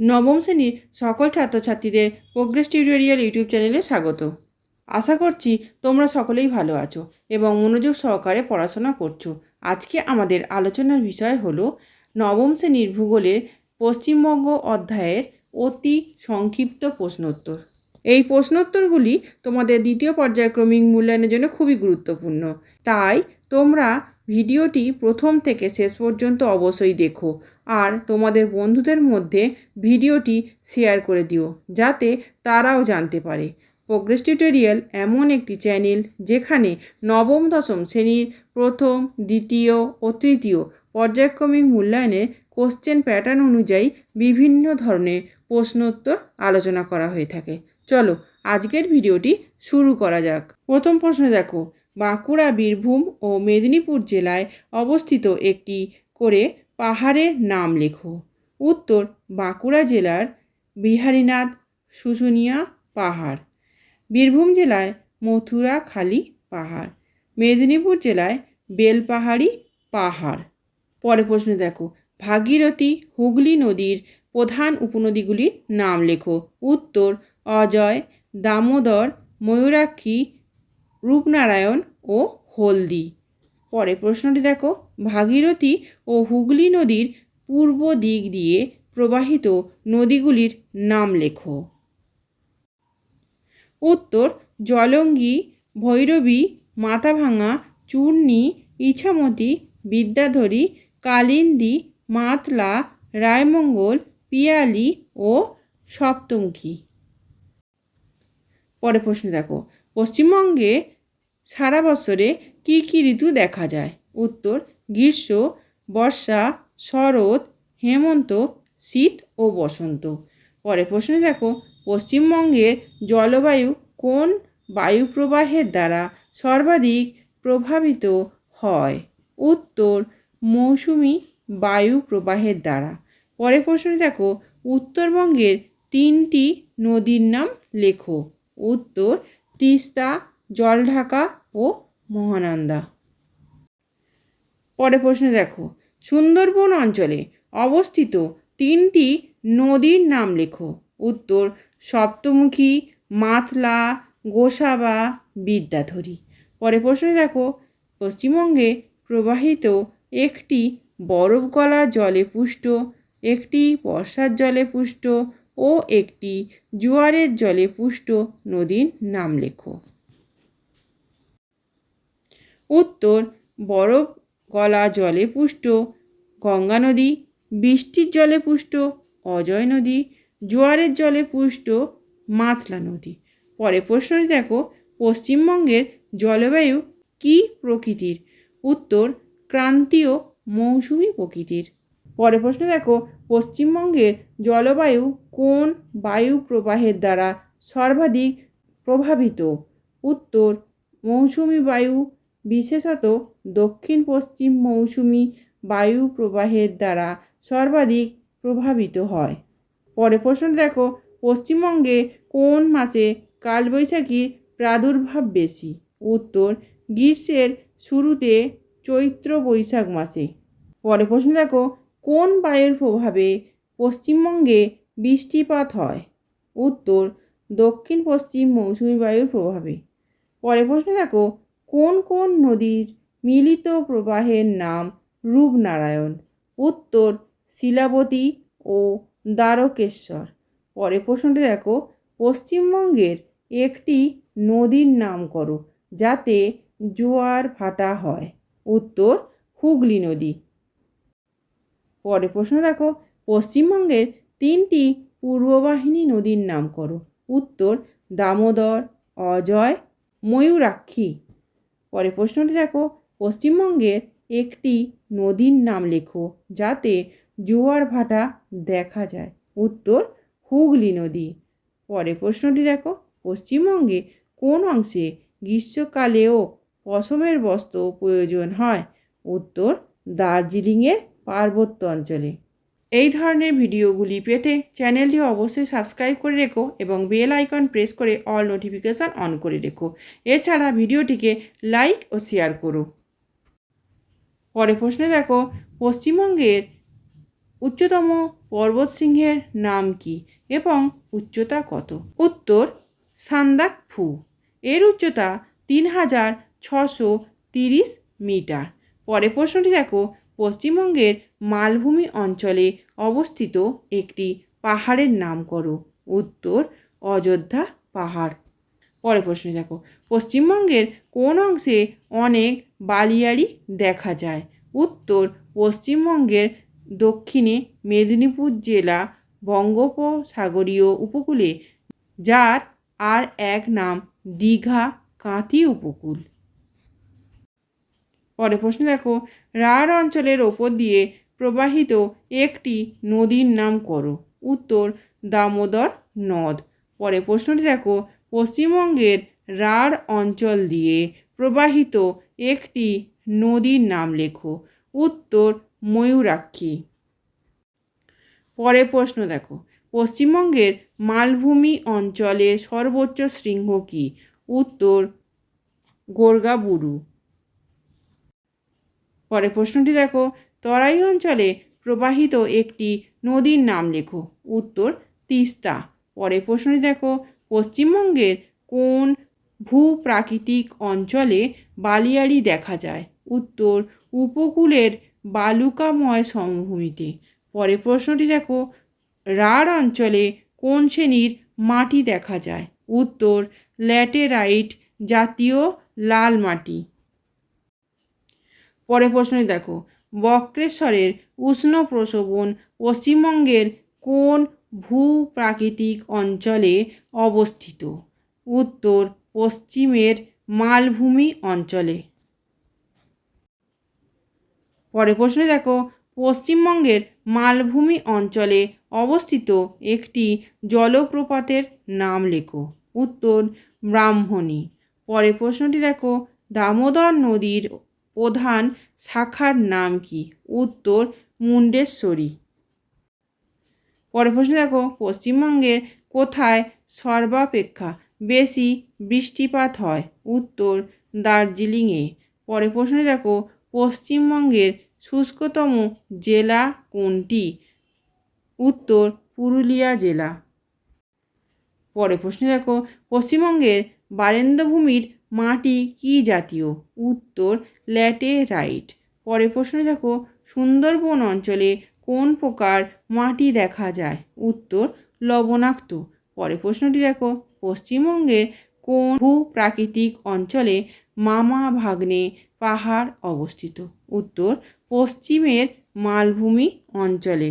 নবম শ্রেণির সকল ছাত্রছাত্রীদের প্রোগ্রেস টিউটোরিয়াল ইউটিউব চ্যানেলে স্বাগত। আশা করছি তোমরা সকলেই ভালো আছো এবং মনোযোগ সহকারে পড়াশোনা করছ। আজকে আমাদের আলোচনার বিষয় হলো নবম শ্রেণির ভূগোলের পশ্চিমবঙ্গ অধ্যায়ের অতি সংক্ষিপ্ত প্রশ্নোত্তর। এই প্রশ্নোত্তরগুলি তোমাদের দ্বিতীয় পর্যায়ক্রমিক মূল্যায়নের জন্য খুবই গুরুত্বপূর্ণ। তাই তোমরা ভিডিওটি প্রথম থেকে শেষ পর্যন্ত অবশ্যই দেখো। আর তোমাদের বন্ধুদের মধ্যে ভিডিওটি শেয়ার করে দিও, যাতে তারাও জানতে পারে। প্রোগ্রেস টিউটোরিয়াল এমন একটি চ্যানেল যেখানে নবম, দশম শ্রেণির প্রথম, দ্বিতীয় ও তৃতীয় পর্যায়ক্রমিক মূল্যায়নের কোশ্চেন প্যাটার্ন অনুযায়ী বিভিন্ন ধরনের প্রশ্নোত্তর আলোচনা করা হয়ে থাকে। চলো, আজকের ভিডিওটি শুরু করা যাক। প্রথম প্রশ্ন দেখো বাঁকুড়া, বীরভূম ও মেদিনীপুর জেলায় অবস্থিত একটি করে পাহাড়ের নাম লেখো। উত্তর, বাঁকুড়া জেলার বিহারীনাথ শুশুনিয়া পাহাড়। বীরভূম জেলায় মথুরাখালী পাহাড়। মেদিনীপুর জেলায় বেলপাহাড়ি পাহাড়। পরে প্রশ্ন দেখো, ভাগীরথী হুগলি নদীর প্রধান উপনদীগুলির নাম লেখো। উত্তর, অজয়, দামোদর, ময়ূরাক্ষী রূপনারায়ণ ও হলদি। পরে প্রশ্নটি দেখো, ভাগীরথী ও হুগলি নদীর পূর্ব দিক দিয়ে প্রবাহিত নদীগুলির নাম লেখো। উত্তর, জলঙ্গি, ভৈরবী, মাথাভাঙা, চূর্ণী, ইছামতি, বিদ্যাধরী, কালিন্দী, মাতলা, রায়মঙ্গল, পিয়ালি ও সপ্তমুখী। পরে প্রশ্ন দেখো পশ্চিমবঙ্গে সারা বছরে কী কী ঋতু দেখা যায়? উত্তর, গ্রীষ্ম, বর্ষা, শরৎ, হেমন্ত, শীত ও বসন্ত। পরে প্রশ্ন দেখো, পশ্চিমবঙ্গের জলবায়ু কোন বায়ুপ্রবাহের দ্বারা সর্বাধিক প্রভাবিত হয়? উত্তর, মৌসুমি বায়ু প্রবাহের দ্বারা। পরে প্রশ্ন দেখো, উত্তরবঙ্গের তিনটি নদীর নাম লেখো। উত্তর তিস্তা, জলঢাকা ও মহানন্দা। পরে প্রশ্ন দেখো। সুন্দরবন অঞ্চলে অবস্থিত তিনটি নদীর নাম লেখো। উত্তর, সপ্তমুখী, মাতলা, গোসাবা, বিদ্যাধরী। পরে প্রশ্ন দেখো। পশ্চিমবঙ্গে প্রবাহিত একটি বরফ গলা জলে পুষ্ট, একটি বর্ষার জলে পুষ্ট ও একটি জোয়ারের জলে পুষ্ট নদীর নাম লেখো। উত্তর, বরফ গলা জলে পুষ্ট, গঙ্গা নদী, বৃষ্টির জলে পুষ্ট, অজয় নদী, জোয়ারের জলে পুষ্ট, মাতলা নদী। পরে প্রশ্নটি দেখো, পশ্চিমবঙ্গের জলবায়ু কী প্রকৃতির? উত্তর, ক্রান্তীয় মৌসুমি প্রকৃতির। পরে প্রশ্ন দেখো, পশ্চিমবঙ্গের জলবায়ু কোন বায়ু প্রবাহের দ্বারা সর্বাধিক প্রভাবিত? উত্তর, মৌসুমি বায়ু, বিশেষত দক্ষিণ পশ্চিম মৌসুমি বায়ু প্রবাহের দ্বারা সর্বাধিক প্রভাবিত হয়। পরে প্রশ্ন দেখো, পশ্চিমবঙ্গে কোন মাসে কালবৈশাখীর প্রাদুর্ভাব বেশি? উত্তর, গ্রীষ্মের শুরুতে চৈত্র বৈশাখ মাসে। পরে প্রশ্ন দেখো কোন বায়ুর প্রভাবে পশ্চিমবঙ্গে বৃষ্টিপাত হয়? উত্তর, দক্ষিণ, পশ্চিম মৌসুমি বায়ুর প্রভাবে। পরে প্রশ্ন দেখো, কোন কোন নদীর মিলিত প্রবাহের নাম রূপনারায়ণ? উত্তর, শিলাবতী ও দ্বারকেশ্বর। পরে প্রশ্নটি দেখো, পশ্চিমবঙ্গের একটি নদীর নাম করো, যাতে জোয়ার ভাটা হয়। উত্তর, হুগলি নদী। পরে প্রশ্ন দেখো, পশ্চিমবঙ্গের তিনটি পূর্ববাহিনী নদীর নাম করো। উত্তর, দামোদর, অজয়, ময়ূরাক্ষী। পরে প্রশ্নটি দেখো, পশ্চিমবঙ্গের একটি নদীর নাম লেখো, যাতে জোয়ার ভাটা দেখা যায়। উত্তর, হুগলি নদী। পরে প্রশ্নটি দেখো, পশ্চিমবঙ্গে কোন অংশে গ্রীষ্মকালেও পশমের বস্ত্র প্রয়োজন হয়? উত্তর, দার্জিলিংয়ের পার্বত্য অঞ্চলে। এই ধরনের ভিডিওগুলি পেতে চ্যানেলটি অবশ্যই সাবস্ক্রাইব করে রেখো এবং বেল আইকন প্রেস করে অল নোটিফিকেশান অন করে রেখো। এছাড়া ভিডিওটিকে লাইক ও শেয়ার করো। পরে প্রশ্নে দেখো, পশ্চিমবঙ্গের উচ্চতম পর্বতশৃঙ্গের নাম কি এবং উচ্চতা কত? উত্তর, সান্দাক ফু। এর উচ্চতা তিন হাজার ছশো তিরিশ মিটার। পরে প্রশ্নটি দেখো পশ্চিমবঙ্গের মালভূমি অঞ্চলে অবস্থিত একটি পাহাড়ের নাম করো। উত্তর, অযোধ্যা পাহাড়। পরে প্রশ্নে দেখো। পশ্চিমবঙ্গের কোন অংশে অনেক বালিয়াড়ি দেখা যায়? উত্তর, পশ্চিমবঙ্গের দক্ষিণে মেদিনীপুর জেলা বঙ্গোপসাগরীয় উপকূলে, যার আর এক নাম দীঘা কাঁথি উপকূল। পরে প্রশ্ন দেখো, রাঢ় অঞ্চলের ওপর দিয়ে প্রবাহিত একটি নদীর নাম করো। উত্তর, দামোদর নদ। পরে প্রশ্নটি দেখো, পশ্চিমবঙ্গের রাঢ় অঞ্চল দিয়ে প্রবাহিত একটি নদীর নাম লেখো। উত্তর, ময়ূরাক্ষী। পরে প্রশ্ন দেখো, পশ্চিমবঙ্গের মালভূমি অঞ্চলের সর্বোচ্চ শৃঙ্গ কী? উত্তর, গোর্গাবুরু। পরে প্রশ্নটি দেখো। তরাই অঞ্চলে প্রবাহিত একটি নদীর নাম লেখো। উত্তর, তিস্তা। পরে প্রশ্নটি দেখো, পশ্চিমবঙ্গের কোন ভূপ্রাকৃতিক অঞ্চলে বালিয়াড়ি দেখা যায়? উত্তর, উপকূলের বালুকাময় সমভূমিতে। পরে প্রশ্নটি দেখো, রাঢ় অঞ্চলে কোন শ্রেণির মাটি দেখা যায়? উত্তর, ল্যাটেরাইট জাতীয় লাল মাটি। পরে প্রশ্নটি দেখো। বক্রেশ্বরের উষ্ণ প্রসবন পশ্চিমবঙ্গের কোন ভূপ্রাকৃতিক অঞ্চলে অবস্থিত? উত্তর, পশ্চিমের মালভূমি অঞ্চলে। পরে প্রশ্ন দেখো। পশ্চিমবঙ্গের মালভূমি অঞ্চলে অবস্থিত একটি জলপ্রপাতের নাম লেখো। উত্তর, ব্রাহ্মণী। পরে প্রশ্নটি দেখো। দামোদর নদীর প্রধান শাখার নাম কি? উত্তর, মুন্ডেশ্বরী। পরে প্রশ্ন দেখো, পশ্চিমবঙ্গের কোথায় সর্বাপেক্ষা বেশি বৃষ্টিপাত হয়? উত্তর, দার্জিলিংয়ে। পরে প্রশ্ন দেখো, পশ্চিমবঙ্গের শুষ্কতম জেলা কোনটি? উত্তর, পুরুলিয়া জেলা। পরে প্রশ্ন দেখো, পশ্চিমবঙ্গের বারেন্দ্রভূমির মাটি কী জাতীয়? উত্তর ল্যাটেরাইট পরে প্রশ্ন দেখো, সুন্দরবন অঞ্চলে কোন প্রকার মাটি দেখা যায়? উত্তর, লবণাক্ত। পরে প্রশ্নটি দেখো পশ্চিমবঙ্গের কোন ভূ প্রাকৃতিক অঞ্চলে মামা ভাগ্নে পাহাড় অবস্থিত? উত্তর, পশ্চিমের মালভূমি অঞ্চলে।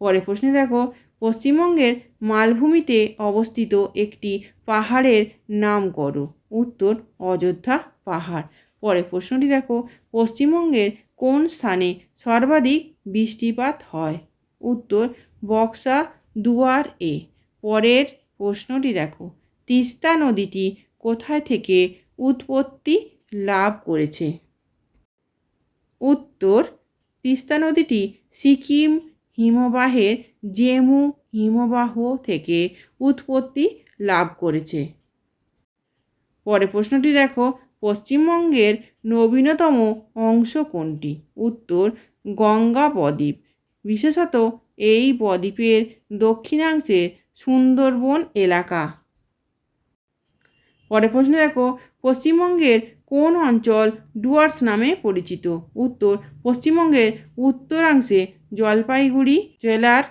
পরে প্রশ্নে দেখো পশ্চিমবঙ্গের মালভূমিতে অবস্থিত একটি পাহাড়ের নাম করো। উত্তর, অযোধ্যা পাহাড়। পরে প্রশ্নটি দেখো, পশ্চিমবঙ্গের কোন স্থানে সর্বাধিক বৃষ্টিপাত হয়? উত্তর, বক্সা দুয়ার এ। পরের প্রশ্নটি দেখো, তিস্তা নদীটি কোথায় থেকে উৎপত্তি লাভ করেছে? উত্তর, তিস্তা নদীটি সিকিম হিমবাহের জেমু হিমবাহ থেকে উৎপত্তি লাভ করেছে। পরে প্রশ্নটি দেখো, পশ্চিমবঙ্গের নবীনতম অংশ কোনটি? উত্তর, গঙ্গা বদ্বীপ বিশেষত এই বদ্বীপের দক্ষিণাংশে সুন্দরবন এলাকা। পরে প্রশ্ন দেখো, পশ্চিমবঙ্গের কোন অঞ্চল ডুয়ার্স নামে পরিচিত? উত্তর, পশ্চিমবঙ্গের উত্তরাংশে জলপাইগুড়ি জেলার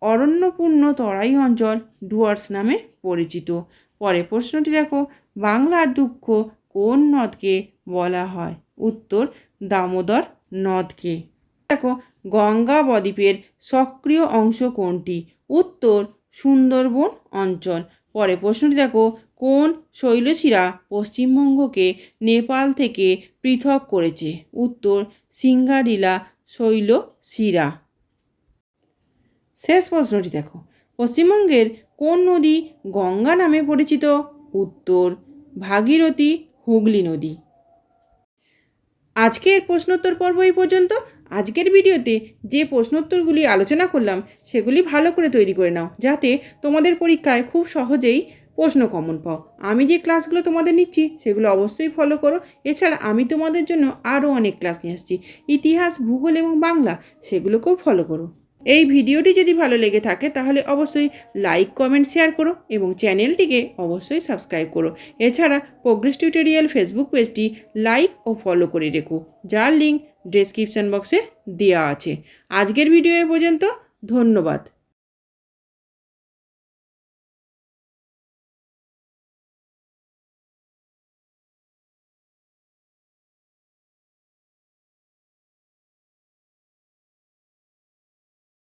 অরণ্যপূর্ণ তরাই অঞ্চল ডুয়ার্স নামে পরিচিত। পরে প্রশ্নটি দেখো, বাংলার দুঃখ কোন নদকে বলা হয়? উত্তর, দামোদর নদকে। দেখো, গঙ্গা বদ্বীপের সক্রিয় অংশ কোনটি? উত্তর, সুন্দরবন অঞ্চল। পরে প্রশ্নটি দেখো, কোন শৈলশিরা পশ্চিমবঙ্গকে নেপাল থেকে পৃথক করেছে? উত্তর সিঙ্গারিলা শৈলশিরা শেষ প্রশ্নটি দেখো। পশ্চিমবঙ্গের কোন নদী গঙ্গা নামে পরিচিত? উত্তর, ভাগীরথী হুগলি নদী। আজকের প্রশ্নোত্তর পর্ব এই পর্যন্ত। আজকের ভিডিওতে যে প্রশ্নোত্তরগুলি আলোচনা করলাম, সেগুলি ভালো করে তৈরি করে নাও, যাতে তোমাদের পরীক্ষায় খুব সহজেই প্রশ্ন কমন পাও। আমি যে ক্লাসগুলো তোমাদের নিচ্ছি, সেগুলো অবশ্যই ফলো করো। এছাড়া আমি তোমাদের জন্য আরও অনেক ক্লাস নিয়ে আসছি। ইতিহাস, ভূগোল এবং বাংলা, সেগুলোকেও ফলো করো। এই ভিডিওটি যদি ভালো লেগে থাকে, তাহলে অবশ্যই লাইক কমেন্ট শেয়ার করো এবং চ্যানেলটিকে অবশ্যই সাবস্ক্রাইব করো। এছাড়া প্রোগ্রেস টিউটোরিয়াল ফেসবুক পেজটি লাইক ও ফলো করে রেখো, যার লিঙ্ক ডেসক্রিপশন বক্সে দেওয়া আছে। আজকের ভিডিও এ পর্যন্ত, ধন্যবাদ।